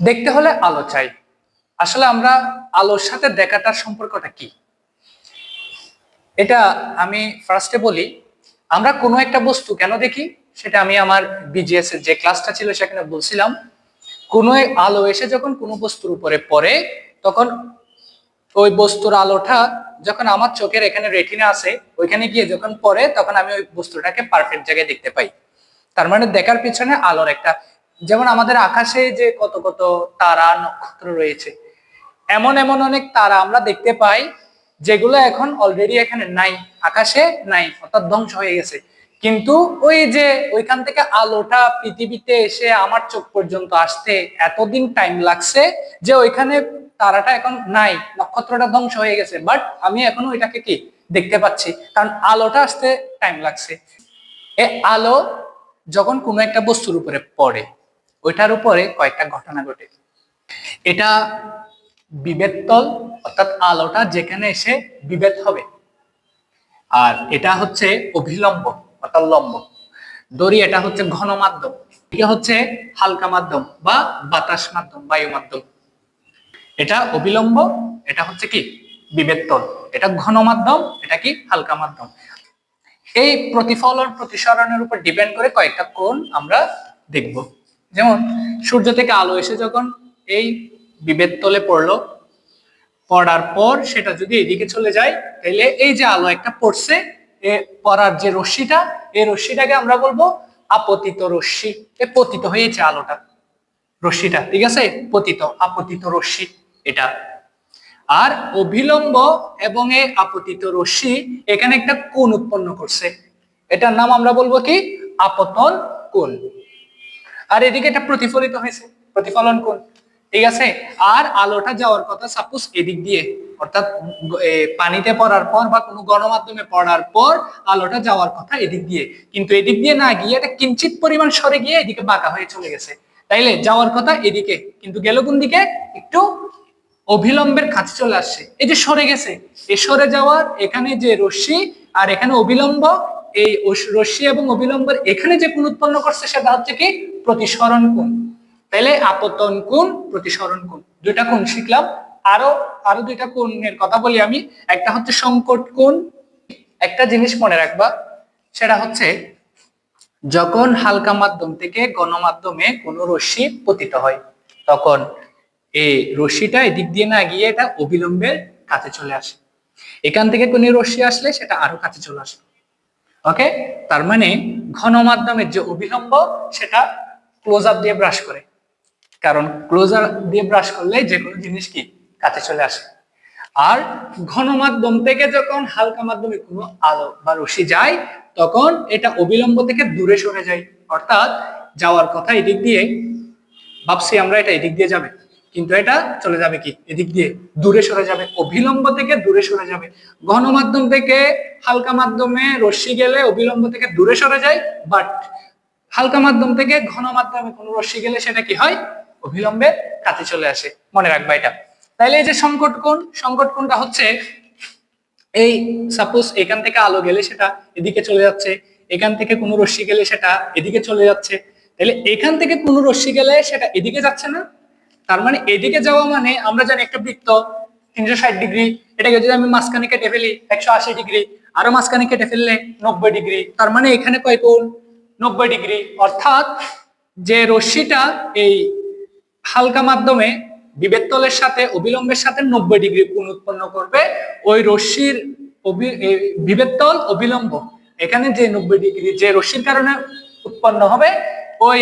দেখতে হলে আলো চাই। আসলে আমরা আলোর সাথে দেখাটার সম্পর্কটা কি? এটা আমি ফার্স্টে বলি, আমরা কোনো একটা বস্তু কেন দেখি? সেটা আমি আমার বিজিএস এর যে ক্লাসটা ছিল সেখানে বলছিলাম। কোনো আলো এসে যখন কোনো বস্তুর উপরে পড়ে, তখন ওই বস্তুর আলোটা যখন আমার চোখের এখানে রেটিনা আছে, ওইখানে গিয়ে যখন পড়ে, তখন আমি ওই বস্তুটাকে পারফেক্ট জায়গায় দেখতে পাই। তার মানে দেখার পিছনে আলোর একটা যেমন আমাদের আকাশে যে কত কত তারা, নক্ষত্র রয়েছে, এমন এমন অনেক তারা আমরা দেখতে পাই, যেগুলো এখন অলরেডি এখানে নাই, আকাশে নাই, অর্থাৎ ধ্বংস হয়ে গেছে। কিন্তু ওই যে ওইখান থেকে আলোটা পৃথিবীতে এসে আমার চোখ পর্যন্ত আসতে এতদিন টাইম লাগছে যে ওইখানে তারাটা এখন নাই, নক্ষত্রটা ধ্বংস হয়ে গেছে। বাট আমি এখনও ওইটাকে কি দেখতে পাচ্ছি, কারণ আলোটা আসতে টাইম লাগছে। এ আলো যখন কোনো একটা বস্তুর উপরে পড়ে ওইটার উপরে কয়েকটা ঘটনা ঘটে। এটা বিভেদ তল, অর্থাৎ আলোটা যেখানে এসে বিভেদ হবে। আর এটা হচ্ছে অভিলম্ব, অর্থাৎ লম্ব। দড়ি এটা হচ্ছে ঘন মাধ্যম, এটা হচ্ছে হালকা মাধ্যম বা বাতাস মাধ্যম, বায়ু মাধ্যম। এটা অবিলম্ব এটা হচ্ছে কি? বিভেদ তল। এটা ঘন মাধ্যম, এটা কি? হালকা মাধ্যম। এই প্রতিফলন, প্রতিসরণের উপর ডিপেন্ড করে কয়েকটা কোণ আমরা দেখব। যেমন সূর্য থেকে আলো এসে যখন এই বিভেদ তলে পড়ল, পড়ার পর সেটা যদি এদিকে চলে যায় তাহলে এই যে আলো একটা পড়ছে, এ পড়ার যে রশ্মিটা, এই রশ্মিটাকে আমরা বলব আপতিত রশ্মি। এ পতিত হয়েছে আলোটা, রশ্মিটা, ঠিক আছে? পতিত, আপতিত রশ্মি এটা। আর অভিলম্ব এবং এই আপতিত রশ্মি এখানে একটা কোণ উৎপন্ন করছে। এটার নাম আমরা বলব কি? আপতন কোণ। আর এদিকে এটা প্রতিফলিত হয়েছে। প্রতিফলন কোণ ঠিক আছে? আর আলোটা যাওয়ার কথা সাপোজ এদিক দিয়ে, অর্থাৎ পানিতে পড়ার পর বা কোনো গণমাধ্যমে পড়ার পর আলোটা যাওয়ার কথা এদিক দিয়ে। কিন্তু এদিক দিয়ে না গিয়ে এটা কিঞ্চিত পরিমাণ সরে গিয়ে এদিকে বাঁকা হয়ে চলে গেছে। তাইলে যাওয়ার কথা এদিকে, কিন্তু গেল কোন দিকে? একটু অবিলম্বের কাছে চলে আসছে। এই যে সরে গেছে, এ সরে যাওয়ার এখানে যে রশ্মি আর এখানে অবিলম্ব, এই রশ্মি এবং অবিলম্বের এখানে যে কোণ উৎপন্ন করছে সেটা হচ্ছে কি? প্রতিসরণ কোণ। তাহলে আপতন কোণ, প্রতিসরণ কোণ। দুইটা কোণ শিখলাম। আরও আরও দুইটা কোণের কথা বলি আমি। একটা হচ্ছে সংকট কোণ। একটা জিনিস মনে রাখবা, সেটা হচ্ছে যখন হালকা মাধ্যম থেকে গণমাধ্যমে কোনো রশ্মি পতিত হয়, তখন এই রশ্মিটা এদিক দিয়ে না গিয়ে এটা অবিলম্বের কাছে চলে আসে। এখান থেকে কোনো রশ্মি আসলে সেটা আরও কাছে চলে আসে। ওকে? তার মানে ঘন মাধ্যমের যে অবিলম্ব, সেটা ক্লোজ আপ দিয়ে ব্রাশ করে। কারণ ক্লোজার দিয়ে ব্রাশ করলে যে কোনো জিনিস কি? কাছে চলে আসে। আর ঘন মাধ্যম থেকে যখন হালকা মাধ্যমে কোনো আলো বা রশ্মি যায়, তখন এটা অবিলম্ব থেকে দূরে সরে যায়। অর্থাৎ যাওয়ার কথা এদিক দিয়ে, ভাবছি আমরা এটা এদিক দিয়ে যাবে। কিন্তু এটা চলে যাবে কি? এদিক দিয়ে দূরে সরে যাবে। অবিলম্ব থেকে দূরে সরে যাবে। ঘন মাধ্যম থেকে হালকা মাধ্যমে রশ্মি গেলে অবিলম্ব থেকে দূরে সরে যায় বাট হালকা মাধ্যম থেকে ঘন মাধ্যমে কোনো রশ্মি গেলে সেটা কি হয়? অবিলম্বে কাছে চলে আসে। মনে রাখবা এটা। তাইলে এই যে সংকট কোণ, সংকট কোণটা হচ্ছে এই সাপোজ এখান থেকে আলো গেলে সেটা এদিকে চলে যাচ্ছে, এখান থেকে কোনো রশ্মি গেলে সেটা এদিকে চলে যাচ্ছে। তাহলে এখান থেকে কোনো রশ্মি গেলে সেটা এদিকে যাচ্ছে না। তার মানে এদিকে যাওয়া মানে আমরা জানি একটা বৃত্ত তিনশো ষাট ডিগ্রি, এটাকে যদি আমি মাঝখানে কেটে ফেলি একশো আশি ডিগ্রি, আরও মাঝখানে কেটে ফেললে নব্বই ডিগ্রি, তার মানে এখানে কয় কোণ? নব্বই ডিগ্রি। অর্থাৎ যে রশ্মিটা এই হালকা মাধ্যমে বিবেত্তলের সাথে অবিলম্বের সাথে নব্বই ডিগ্রি কোণ উৎপন্ন করবে ওই রশ্মির এ, বিবেত্তল অবিলম্ব। এখানে যে নব্বই ডিগ্রি যে রশ্মির কারণে উৎপন্ন হবে ওই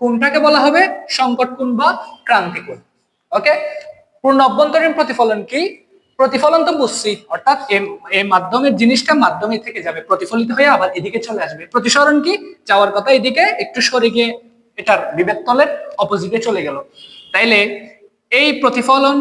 কোণটাকে বলা হবে সংকট কোণ বা ক্রান্তি ওকে? পূর্ণ অভ্যন্তরীণ প্রতিফলন কি? প্রতিফলন তো বুঝছি। অর্থাৎ এই মাধ্যমের জিনিসটা মাধ্যমে থেকে যাবে, প্রতিফলিত হয়ে আবার এদিকে চলে আসবে। প্রতিসরণ কি? যাওয়ার কথা এদিকে, একটু সরে গিয়ে এটার বিবেক তলের অপোজিটে চলে গেল। তাইলে এই প্রতিফলন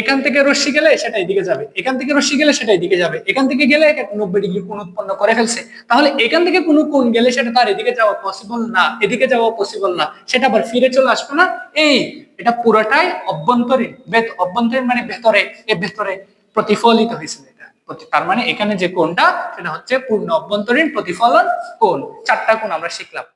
এখান থেকে রশ্মি গেলে সেটা এদিকে যাবে, এখান থেকে রশ্মি গেলে সেটা এদিকে যাবে, এখান থেকে গেলে নব্বই ডিগ্রি কোণ উৎপন্ন করে ফেলছে। তাহলে এখান থেকে কোনো কোণ গেলে সেটা তার এদিকে যাওয়া পসিবল না, এদিকে যাওয়া পসিবল না। সেটা আবার ফিরে চলে আসবে না। এই, এটা পুরোটাই অভ্যন্তরীণ অভ্যন্তরীণ মানে ভেতরে, এ ভেতরে প্রতিফলিত হয়েছিল এটা। তার মানে এখানে যে কোণটা, সেটা হচ্ছে পূর্ণ অভ্যন্তরীণ প্রতিফলন কোণ। চারটা কোণ আমরা শিখলাম।